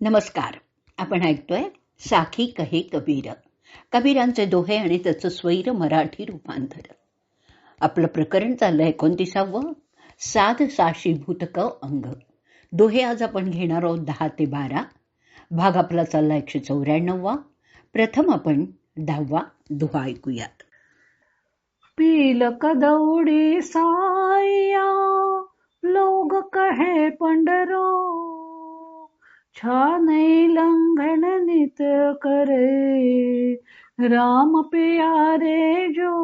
नमस्कार. आपण ऐकतोय साखी कहे कबीर. कबीरांचे दोहे आणि त्याचं स्वैर मराठी रूपांतर. आपलं प्रकरण चाललंय एकोणतीसावं. साध साशीभूतक अंग. दोहे आज आपण घेणार आहोत दहा ते बारा. भाग आपला चालला एकशे चौऱ्याण्णववा. प्रथम आपण दहावा दोहा ऐकूयात. पीलक कदौडी साया. लोग कहे पंडरो छान लंघन नित करे राम प्यारे जो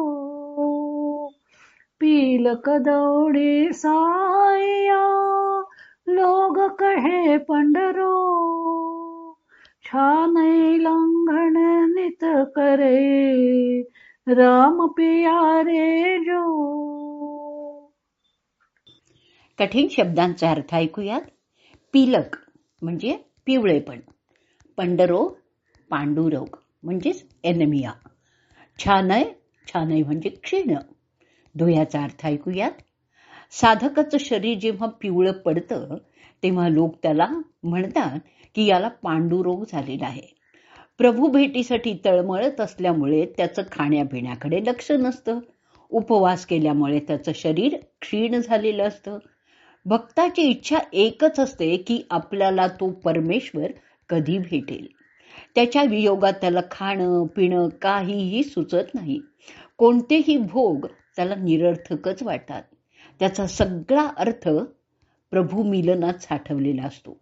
पीलक दौडी साया लोग कहे पंडरो छान लंघन नित करे राम प्यारे जो। कठीण शब्दांचा अर्थ ऐकूयात. पिलक. म्हणजे पिवळेपण. पंडरोग पांडुरोग म्हणजेच एनेमिया. छानय छानय म्हणजे क्षीण. धुयाचा अर्थ ऐकूयात. साधकाचं शरीर जेव्हा पिवळं पडतं तेव्हा लोक त्याला म्हणतात की याला पांडुरोग झालेला आहे. प्रभू भेटीसाठी तळमळत असल्यामुळे त्याचं खाण्यापिण्याकडे लक्ष नसतं. उपवास केल्यामुळे त्याचं शरीर क्षीण झालेलं असतं. भक्ताची इच्छा एकच असते की आपल्याला तो परमेश्वर कधी भेटेल. त्याच्या वियोगात त्याला खाणं पिणं काहीही सुचत नाही. कोणतेही भोग त्याला निरर्थकच वाटतात. त्याचा सगळा अर्थ प्रभू मिलनात साठवलेला असतो.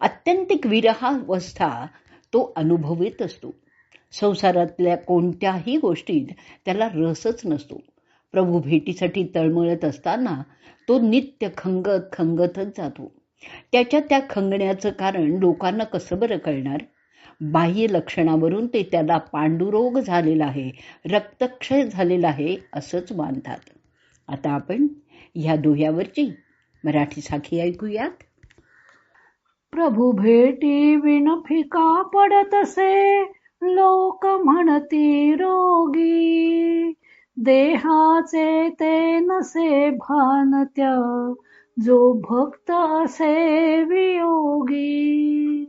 अत्यंतिक विरहावस्था तो अनुभवित असतो. संसारातल्या कोणत्याही गोष्टीत त्याला रसच नसतो. प्रभू भेटीसाठी तळमळत असताना तो नित्य खंगत खंगतच जातो. त्याच्या त्या खंगण्याचं कारण लोकांना कसं बरं कळणार? बाह्य लक्षणावरून ते त्याला पांडुरोग झालेला आहे रक्तक्षय झालेला आहे असंच मानतात. आता आपण ह्या दोह्यावरची मराठी साखी ऐकूयात. प्रभू भेटी विण फिका पडतसे लोक म्हणती रोग देहाचे ते नसे भानत्या जो भक्त असे वियोगी.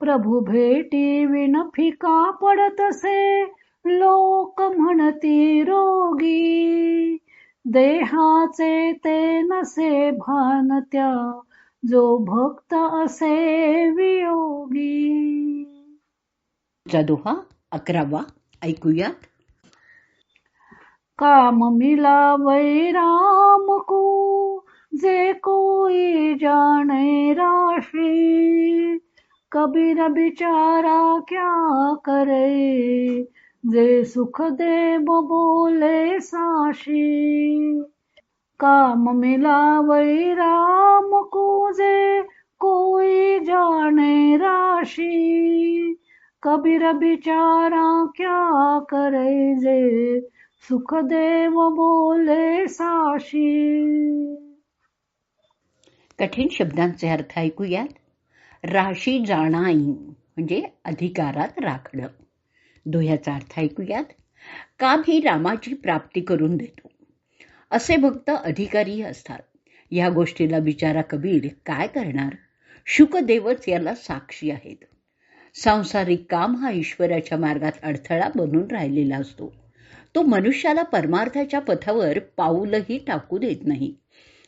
प्रभू भेटी विण फिका पडतसे लोक म्हणती रोगी. देहाचे ते नसे भानत्या जो भक्त असे वियोगी. दोहा अकरावा. ऐकूयात. काम मिला राम को, जे कोई जाने राशि। कबीर बिचारा क्या करे, जे सुख देव बोले साशी। काम मिला राम को, जे कोई जाने राशि। कबीर बिचारा क्या करे, जे सुखदेव बोले साशी कठीण शब्दांचे अर्थ ऐकूयात. राशी जाणाई म्हणजे अधिकारात राखणं. दोह्याचा अर्थ ऐकूयात. का भी रामाची प्राप्ती करून देतो. असे भक्त अधिकारी असतात. या गोष्टीला बिचारा कबीर काय करणार? शुकदेवच याला साक्षी आहेत. सांसारिक काम हा ईश्वराच्या मार्गात अडथळा बनून राहिलेला असतो. तो मनुष्याला परमार्थाच्या पथावर पाऊलही टाकू देत नाही.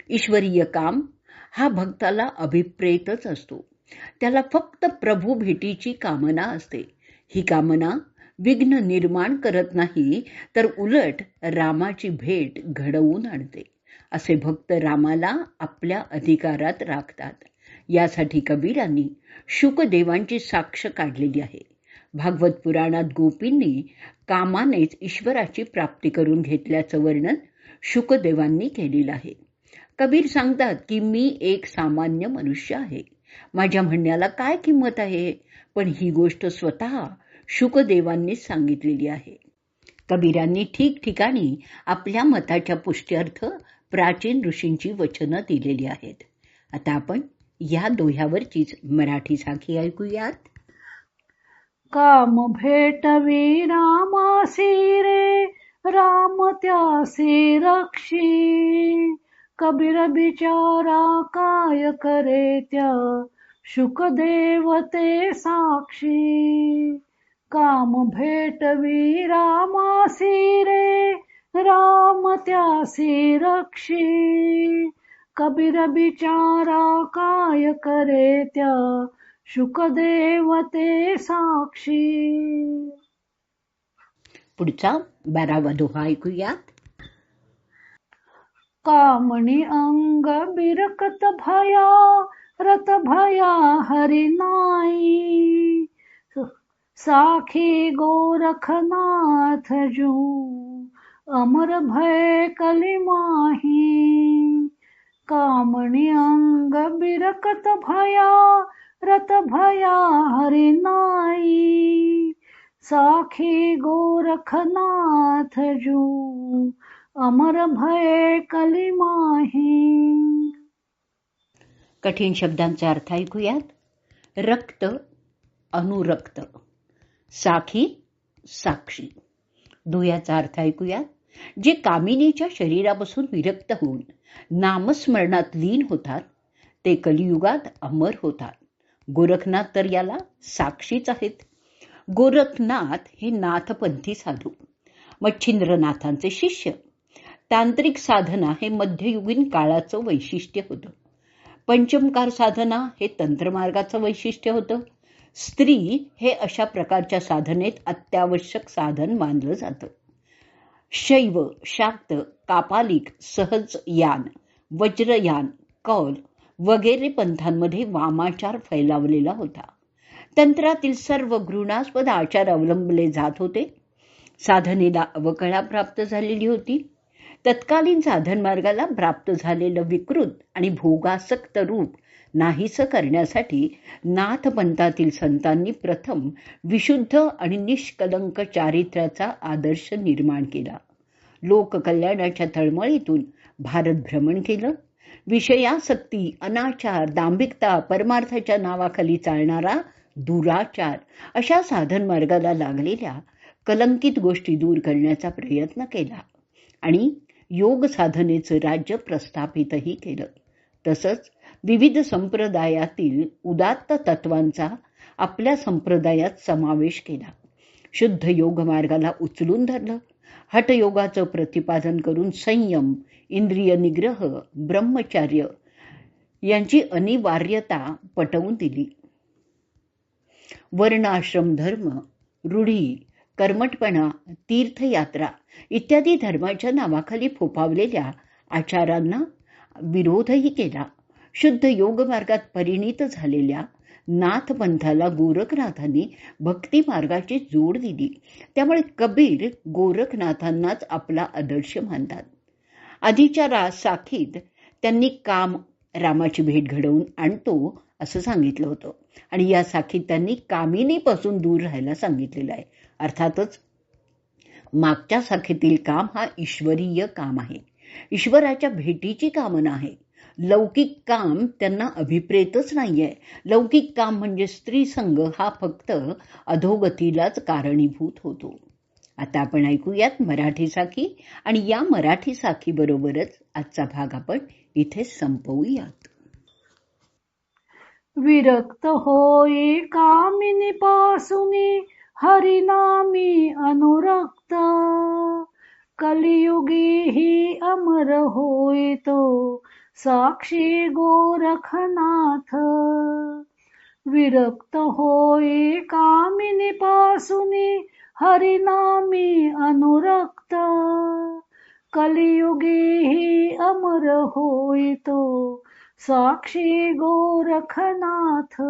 ईश्वरीय काम हा भक्ताला अभिप्रेतच असतो. त्याला फक्त प्रभू भेटीची कामना असते. ही कामना विघ्न निर्माण करत नाही तर उलट रामाची भेट घडवून आणते. असे भक्त रामाला आपल्या अधिकारात राखतात. यासाठी कबीरांनी शुकदेवांची साक्ष काढलेली आहे. भागवत पुराणात गोपींनी कामानेच ईश्वराची प्राप्ती करून घेतल्याचं वर्णन शुकदेवांनी केलेलं आहे. कबीर सांगतात की मी एक सामान्य मनुष्य आहे. माझ्या म्हणण्याला काय किंमत आहे? पण ही गोष्ट स्वतः शुकदेवांनीच सांगितलेली आहे. कबीरांनी ठिकठिकाणी आपल्या मताच्या पुष्ट्यर्थ प्राचीन ऋषींची वचनं दिलेली आहेत. आता आपण या दोह्यावरचीच मराठी साखी ऐकूयात. काम भेटवी रामासी रे राम त्यासी रक्षी. कबीर बिचारा काय करे त्या शुकदेवते साक्षी. काम भेटवी रामासी रे राम त्यासी रक्षी. कबीर बिचारा काय करे त्या शुकदेवते साक्षी. पुढचा बारावा दोहा ऐकूयात. कामणी अंग बिरकत भया रत भया हरी नाई साखी गोरखनाथ जू अमर भय कलिमाही कामणी अंग बिरकत भया रत भया हरे नाई साखी गोरखनाथ जू अमर भय कलिमाही. कठीण शब्दांचा अर्थ ऐकूयात. रक्त अनुरक्त साखी साक्षी. दुयाचा अर्थ ऐकूयात. जे कामिनीच्या शरीरापासून विरक्त होऊन नामस्मरणात लीन होतात ते कलियुगात अमर होतात. गोरखनाथ तर याला साक्षीच आहेत. गोरखनाथ हे नाथपंथी साधू मच्छिंद्रनाथांचे शिष्य. तांत्रिक साधना हे मध्ययुगीन काळाचं वैशिष्ट्य होतं. पंचमकार साधना हे तंत्रमार्गाचं वैशिष्ट्य होतं. स्त्री हे अशा प्रकारच्या साधनेत अत्यावश्यक साधन मानलं जातं. शैव शाक्त कापालिक सहज यान वज्रयान कौल वगैरे पंथांमध्ये वामाचार फैलावलेला होता. तंत्रातील सर्व घृणास्पद आचार अवलंबले जात होते. साधनेला अवकळा प्राप्त झालेली होती. तत्कालीन साधन मार्गाला प्राप्त झालेलं विकृत आणि भोगासक्त रूप नाहीस करण्यासाठी नाथपंथातील संतांनी प्रथम विशुद्ध आणि निष्कलंक चारित्र्याचा आदर्श निर्माण केला. लोककल्याणाच्या तळमळीतून भारत भ्रमण केलं. विषयासक्ती अनाचार दांभिकता परमार्थाच्या नावाखाली चालणारा दुराचार अशा साधन मार्गाला लागलेल्या कलंकित गोष्टी दूर करण्याचा प्रयत्न केला आणि योग साधनेचं राज्य प्रस्थापितही केलं. तसंच विविध संप्रदायातील उदात्त तत्वांचा आपल्या संप्रदायात समावेश केला. शुद्ध योग मार्गाला उचलून धरलं. हटयोगाचं प्रतिपादन करून संयम इंद्रिय निग्रह ब्रह्मचार्य यांची अनिवार्यता पटवून दिली. वर्णाश्रम धर्म रूढी कर्मटपणा तीर्थयात्रा इत्यादी धर्माच्या नावाखाली फोफावलेल्या आचारांना विरोधही केला. शुद्ध योग मार्गात परिणित झालेल्या नाथपंथाला गोरखनाथांनी भक्ती मार्गाची जोड दिली. त्यामुळे कबीर गोरखनाथांनाच आपला आदर्श मानतात. आधीच्या रा साखीत त्यांनी काम रामाची भेट घडवून आणतो असं सांगितलं होतं. आणि या साखीत त्यांनी कामिनीपासून दूर राहायला सांगितलेलं आहे. अर्थातच मागच्या साखीतील काम हा ईश्वरीय काम आहे. ईश्वराच्या भेटीची कामना आहे. लौकिक काम त्यांना अभिप्रेतच नाहीये. लौकिक काम म्हणजे स्त्री संघ हा फक्त अधोगतीलाच कारणीभूत होतो. आता आपण ऐकूयात मराठी साखी आणि या मराठी साखी बरोबरच आजचा भाग आपण इथे संपवूयात. विरक्त होई कामिनी पासुनी हरिनामी अनुरक्त. कलियुगी ही अमर होई तो साक्षी गोरखनाथ विरक्त होई कामिनी पासुनी हरिनामी अनुरक्त. कलियुगी ही अमर होई तो साक्षी गोरखनाथ.